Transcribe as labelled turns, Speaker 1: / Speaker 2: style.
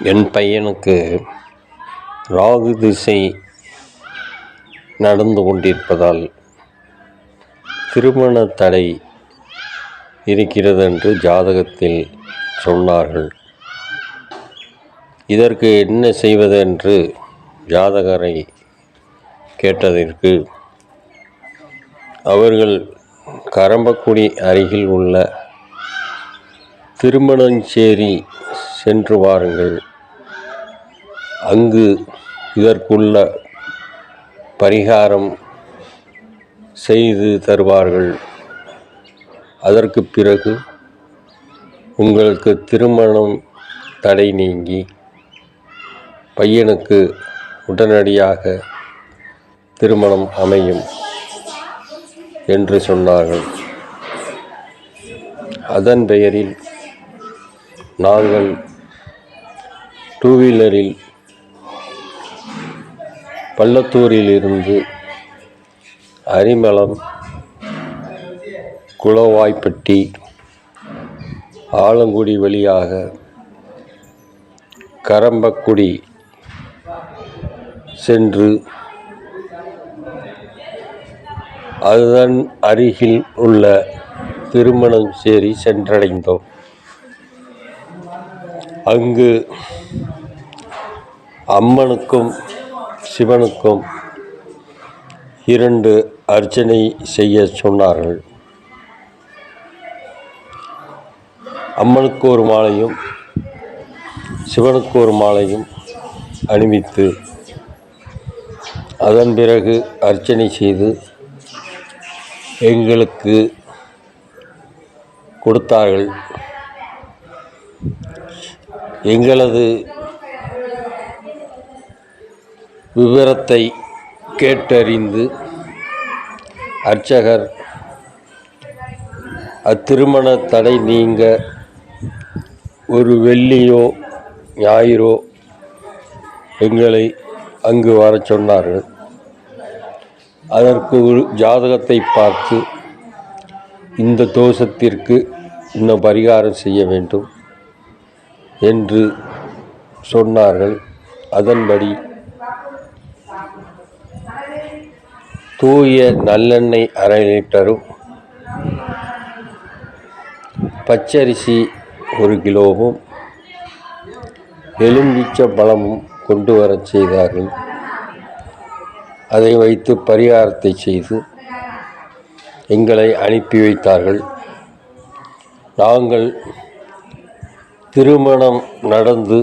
Speaker 1: என் பையனுக்கு ராகு திசை நடந்து கொண்டிருப்பதால் திருமண தடை இருக்கிறது என்று ஜாதகத்தில் சொன்னார்கள். இதற்கு என்ன செய்வது என்று ஜாதகரை கேட்டதற்கு அவர்கள் கரம்பக்குடி அருகில் உள்ள திருமணஞ்சேரி சென்று வாருங்கள். அங்கு இதற்குள்ள பரிகாரம் செய்து தருவார்கள். அதற்கு பிறகு உங்களுக்கு திருமணம் தடை நீங்கி பையனுக்கு உடனடியாக திருமணம் அமையும் என்று சொன்னார்கள். அதன் பெயரில் நாங்கள் டூ வீலரில் பள்ளத்தூரிலிருந்து அரிமளம் குளவாய்ப்பட்டி ஆலங்குடி வழியாக கரம்பக்குடி சென்று அதன் அருகில் உள்ள திருமணம் சேரி சென்றடைந்தோம். அங்கு அம்மனுக்கும் சிவனுக்கும் இரண்டு அர்ச்சனை செய்ய சொன்னார்கள். அம்மனுக்கு ஒரு மாலையும் சிவனுக்கு ஒரு மாலையும் அணிவித்து அதன் பிறகு அர்ச்சனை செய்து எங்களுக்கு கொடுத்தார்கள். எங்களது விவரத்தை கேட்டறிந்து அர்ச்சகர் அத்திருமண தடை நீங்க ஒரு வெள்ளியோ ஞாயிறோ எங்களை அங்கு வரச் சொன்னார்கள். அதற்கு ஒரு ஜாதகத்தை பார்த்து இந்த தோஷத்திற்கு இன்னும் பரிகாரம் செய்ய வேண்டும். என்று சொன்னார்கள். அதன்படி தூய நல்லெண்ணெய் அரை லிட்டரும் பச்சரிசி ஒரு கிலோவும் எலும்பிச்ச பழமும் கொண்டு வரச் செய்தார்கள். அதை வைத்து பரிகாரத்தை செய்து எங்களை அனுப்பி வைத்தார்கள். நாங்கள் திருமணம் நடந்து